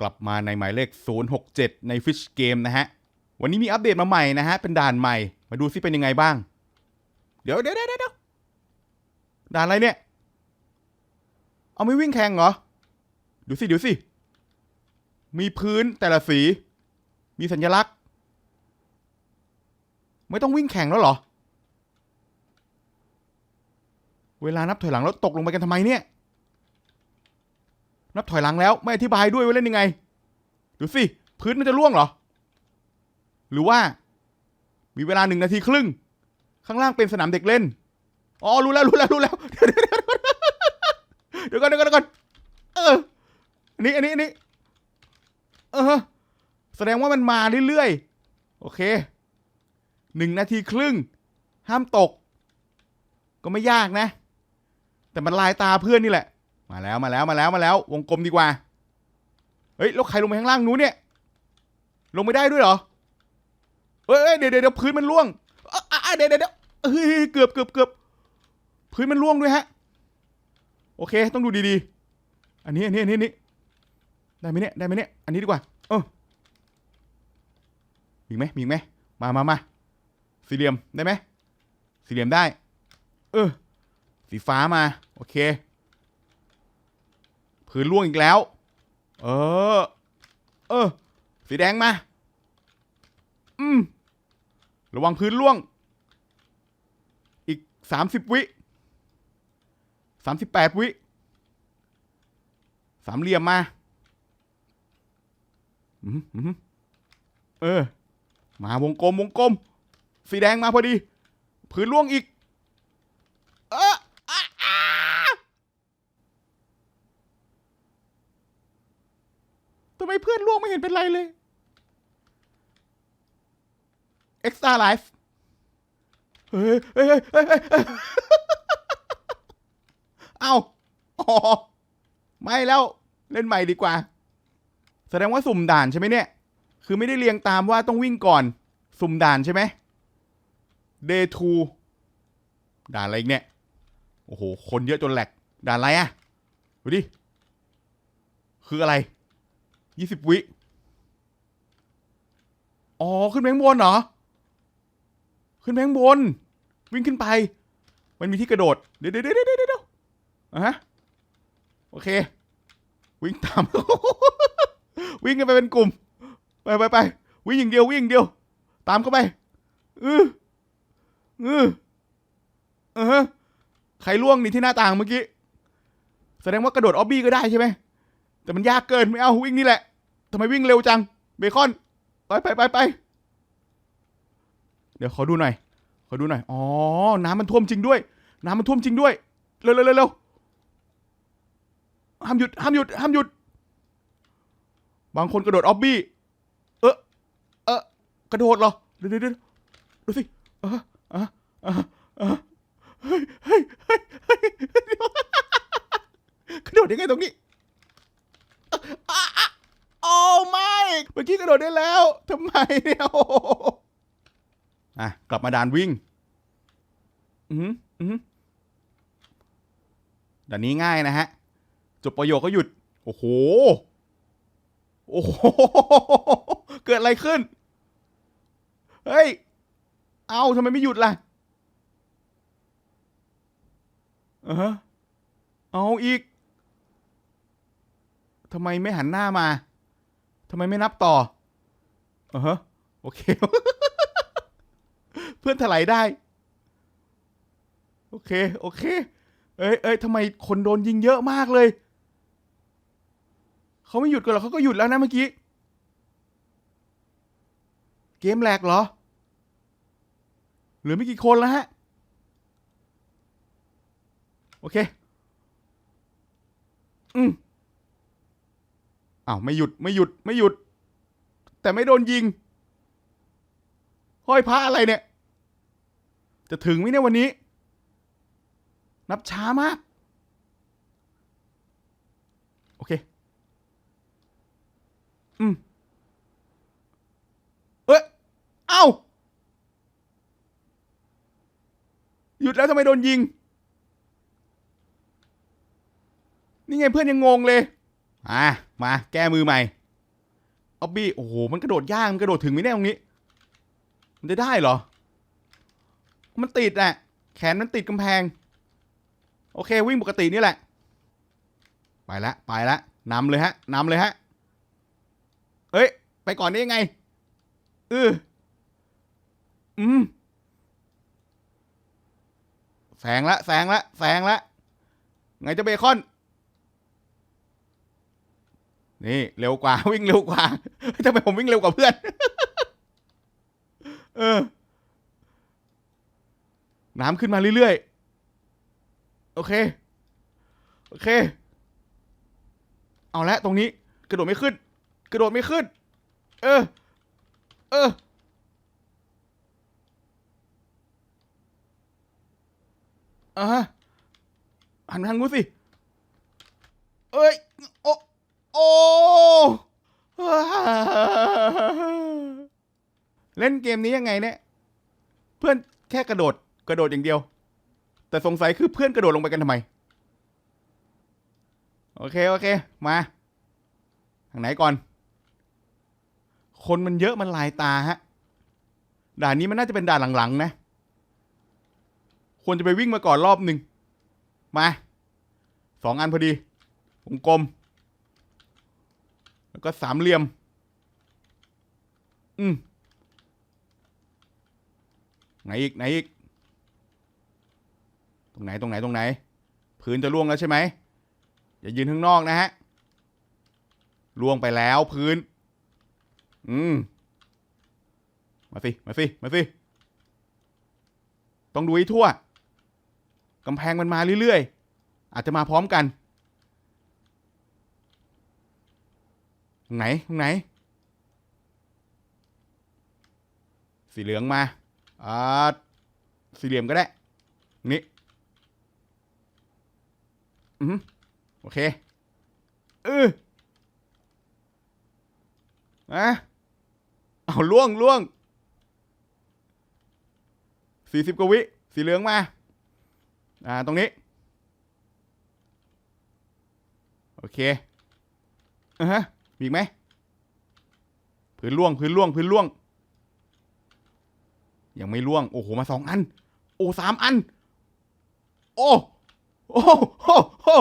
กลับมาในหมายเลข 067 ใน Fish Game นะฮะ วันนี้มีอัปเดตมาใหม่นะฮะ เป็นด่านใหม่ มาดูซิเป็นยังไงบ้างเดี๋ยวเดี๋ยวเดี๋ยวเดี๋ยวด่านอะไรเนี่ย เอาไม่วิ่งแข่งเหรอ ดูสิ ดูสิ มีพื้นแต่ละสี มีสัญลักษณ์ ไม่ต้องวิ่งแข่งแล้วเหรอ เวลานับถอยหลังแล้วตกลงไปกันทำไมเนี่ย นับถอยหลังแล้วไม่อธิบายด้วยว่าเล่นยังไงดูสิพื้นมันจะร่วงเหรอ หรือว่า มีเวลาหนึ่งนาทีครึ่ง ข้างล่างเป็นสนามเด็กเล่นอ๋อรู้แล้วรู้แล้วรู้แล้วเดี๋ยวก่อนเดี๋ยวก่อนเดี๋ยวก่อนเอออันนี้อันนี้อันนี้เออแสดงว่ามันมาเรื่อยๆโอเคหนึ่งนาทีครึ่ง ห้ามตก ก็ไม่ยากนะ แต่มันลายตาเพื่อนนี่แหละ มาแล้วมาแล้วมาแล้วมาแล้ว วงกลมดีกว่า เฮ้ยแล้วใครลงไปข้างล่างนู้นเนี่ย ลงไม่ได้ด้วยเหรอเฮ้ยเดี๋ยวเดี๋ยวเดี๋ยวพื้นมันร่วงเดี๋ยวเดี๋ยวเดี๋ยวเฮ้ยเกือบเกือบเกือบพื้นมันร่วงด้วยฮะ โอเคต้องดูดีๆ อันนี้อันนี้อันนี้นี้ได้ไหมเนี่ยได้ไหมเนี่ย อันนี้ดีกว่า เออมีไหมมีไหมมามามาสี่เหลี่ยมได้ไหมสี่เหลี่ยมได้ เออ สีฟ้ามา โอเค พื้นร่วงอีกแล้ว เออ เออ สีแดงมา อืม ระวังพื้นร่วง อีกสามสิบวิสามสิบแปดวิ สามเหลี่ยมมา อืมอืมเออ มาวงกลมวงกลม สีแดงมาพอดี พื้นร่วงอีก เอออะอะทำไม เพื่อนล่วงไม่เห็นเป็นไรเลย extra life เฮ้ยเฮ้ยเฮ้ยเอ้าอ๋อไม่แล้วเล่นใหม่ดีกว่า แสดงว่าสุ่มด่านใช่ไหมเนี่ย คือไม่ได้เรียงตามว่าต้องวิ่งก่อน สุ่มด่านใช่ไหม day two ด่านอะไรอีกเนี่ย โอ้โห คนเยอะจนแหลก ด่านอะไรอะดูดิ คืออะไร ยี่สิบวิ อ๋อ ขึ้นไปข้างบนเหรอ ขึ้นไปข้างบน วิ่งขึ้นไป มันมีที่กระโดด เดี๋ยวเดี๋ยวเดี๋ยวเดี๋ยวเดี๋ยวอะฮะ โอเค วิ่งตาม วิ่งกันไปเป็นกลุ่ม ไปไปไป วิ่งอย่างเดียววิ่งอย่างเดียว ตามเข้าไปเออเออเออใครล่วงนี่ที่หน้าต่างเมื่อกี้ แสดงว่ากระโดดออบบี้ก็ได้ใช่ไหม แต่มันยากเกินไม่เอาวิ่งนี่แหละทำไมวิ่งเร็วจัง เบคอน ไปไปไปไปเดี๋ยวขอดูหน่อย ขอดูหน่อย อ๋อ น้ำมันท่วมจริงด้วย น้ำมันท่วมจริงด้วย เร็วเร็วเร็วเร็วห้ามหยุด ห้ามหยุด ห้ามหยุด บางคนกระโดดออบบี้ เออเออกระโดดเหรอ เดี๋ยวเดี๋ยวเดี๋ยวดูสิ เออเออเออเออเฮ้ยเฮ้ยเฮ้ยเฮ้ยเดี๋ยวกระโดดยังไงตรงนี้อะอะโอ้ไม่ เมื่อกี้กระโดดได้แล้วทำไมเนี่ยโอ้โหอะกลับมาด่านวิ่ง อือหืออือหือด่านนี้ง่ายนะฮะ จบประโยคก็หยุด โอ้โห โอ้โห เกิดอะไรขึ้น เฮ้ย เอาทำไมไม่หยุดล่ะเออฮะเอาอีกทำไมไม่หันหน้ามาทำไมไม่นับต่อเออฮะ โอเค เพื่อนถลายได้ โอเค โอเค เอ้ยเอ้ยทำไมคนโดนยิงเยอะมากเลย เขาไม่หยุดกันหรอเขาก็หยุดแล้วนะเมื่อกี้ เกมแหลกเหรอหลือไม่กี่คนแล้วฮะ โอเค อืมอ้าวไม่หยุด ไม่หยุด ไม่หยุด แต่ไม่โดนยิง ห้อยพระอะไรเนี่ย จะถึงไหมเนี่ยวันนี้ นับช้ามาก โอเค อืม เอ้ย เอ้า หยุดแล้วทำไมโดนยิง นี่ไงเพื่อนยังงงเลย อะ มาแก้มือใหม่ ออบบี้โอ้โหมันกระโดดยากมันกระโดดถึงไหมเนี่ยตรงนี้ มันจะได้เหรอ มันติดอะแขนมันติดกำแพง โอเค วิ่งปกตินี่แหละ ไปละไปละนำเลยฮะนำเลยฮะเอ้ย ไปก่อนได้ยังไงเอออืมแซงละแซงละแซงละไงจะเบคอน นี่เร็วกว่าวิ่งเร็วกว่าทำไมผมวิ่งเร็วกว่าเพื่อน เออ น้ำขึ้นมาเรื่อยๆ โอเค โอเค เอาละตรงนี้ กระโดดไม่ขึ้น กระโดดไม่ขึ้น เออ เออ อะหันมาทางนู้นสิ เอ้ย โอ้โอ้ เล่นเกมนี้ยังไงเนี่ย เพื่อนแค่กระโดด กระโดดอย่างเดียว แต่สงสัยคือเพื่อนกระโดดลงไปกันทำไม โอเค โอเค มาทางไหนก่อน คนมันเยอะมันลายตาฮะ ด่านนี้มันน่าจะเป็นด่านหลังๆ นะ ควรจะไปวิ่งมาก่อนรอบหนึ่ง มา สองอันพอดีวงกลม แล้วก็สามเหลี่ยม อืมไหนอีกไหนอีก ตรงไหนตรงไหนตรงไหน พื้นจะล่วงแล้วใช่ไหมอย่ายืนข้างนอกนะฮะล่วงไปแล้วพื้น อืม มาสิ มาสิ มาสิ ต้องดูให้ทั่ว กำแพงมันมาเรื่อยๆ อาจจะมาพร้อมกัน ตรง ไหนตรงไหน สีเหลืองมา อ่า สี่เหลี่ยมก็ได้ นี่อืมโอเค เอออะเอาล่วงล่วงสี่สิบกวิ สีเหลืองมา อ่า ตรงนี้ โอเคอะฮะ มีอีกไหมพื้นล่วงพื้นล่วงพื้นล่วง ยังไม่ล่วง โอ้โห มาสองอัน โอ้สามอัน โอ้ โอ้โหโอ้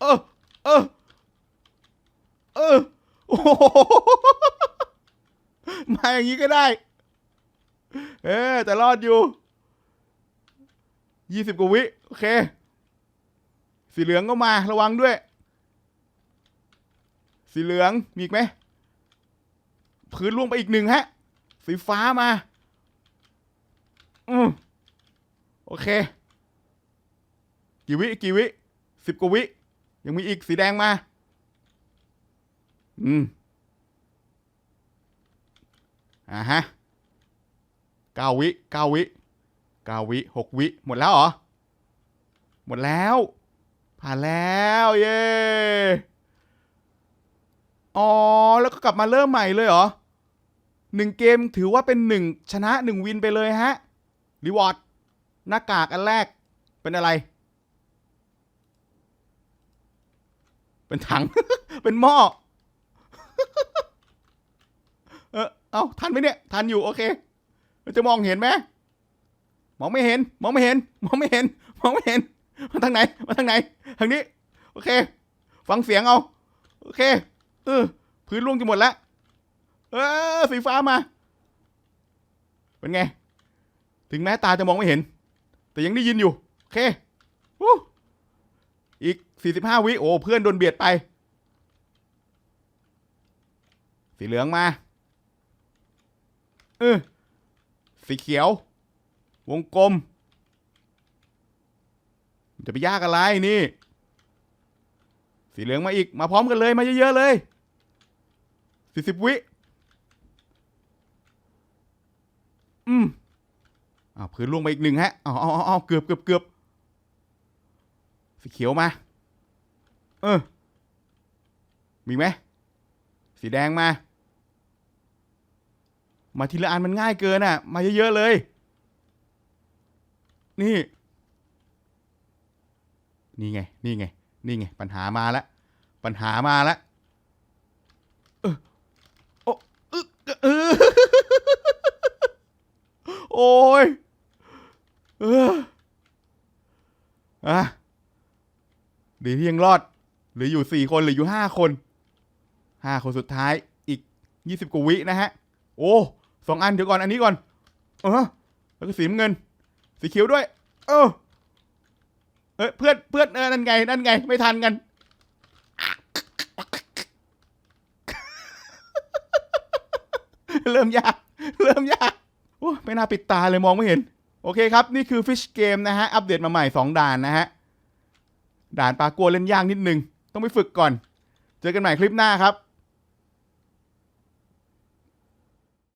เออเออเออโอ้โหมาอย่างนี้ก็ได้ เออแต่รอดอยู่ยี่สิบกว่าวิ โอเค สีเหลืองก็มาระวังด้วย สีเหลืองมีอีกไหมพื้นล่วงไปอีกหนึ่งฮะ สีฟ้ามา อืมโอเค กี่วิกี่วิสิบกว่าวิ ยังมีอีกสีแดงมา อืมอ่าฮะเก้าวิเก้าวิเก้าวิหกวิ หมดแล้วเหรอ หมดแล้ว ผ่านแล้ว เย้ อ๋อ แล้วก็กลับมาเริ่มใหม่เลยเหรอหนึ่งเกมถือว่าเป็นหนึ่งชนะหนึ่งวินไปเลยฮะ รีวอร์ด หน้ากากอันแรก เป็นอะไร เป็นถัง เป็นหม้อ เออเอาทันไหมเนี่ย ทันอยู่ โอเค มันจะมองเห็นไหมมองไม่เห็น มองไม่เห็น มองไม่เห็น มองไม่เห็น มาทางไหน มาทางไหน ทางนี้ โอเค ฟังเสียงเอา โอเค เออ พื้นล่วงจะหมดแล้ว เออสีฟ้ามา เป็นไง ถึงแม้ตาจะมองไม่เห็น แต่ยังได้ยินอยู่ โอเควู้อีก45วิ โอ้ เพื่อนโดนเบียดไป สีเหลืองมา เออ สีเขียว วงกลม จะไปยากอะไรนี่ สีเหลืองมาอีก มาพร้อมกันเลย มาเยอะๆเลย สี่สิบวิอืมอ้าวพื้นล่วงไปอีกหนึ่งฮะเอาเอาเอาเอาเกือบเกือบเกือบสีเขียวมา เออ มีไหม สีแดงมา มาทีละอันมันง่ายเกินอะ มาเยอะๆเลย นี่ นี่ไง นี่ไง นี่ไง ปัญหามาแล้ว ปัญหามาแล้ว เออ โอ้ โอ้ยเอออะดีที่ยังรอด หรืออยู่สี่คนหรืออยู่ห้าคนห้าคนสุดท้ายอีกยี่สิบกว่าวินะฮะ โอ้สองอันเดี๋ยวก่อนอันนี้ก่อน เออแล้วก็สีน้ำเงิน สีเขียวด้วย เออเอ้ยเพื่อนเพื่อนเออนั่นไงนั่นไง ไม่ทันกันเริ่มยาก เริ่มยาก ไม่น่าปิดตาเลยมองไม่เห็น โอเคครับ นี่คือฟิชเกมนะฮะ อัปเดตมาใหม่ 2 ด่านนะฮะ ด่านปลากัวเล่นยากนิดนึง ต้องไปฝึกก่อน เจอกันใหม่คลิปหน้าครับ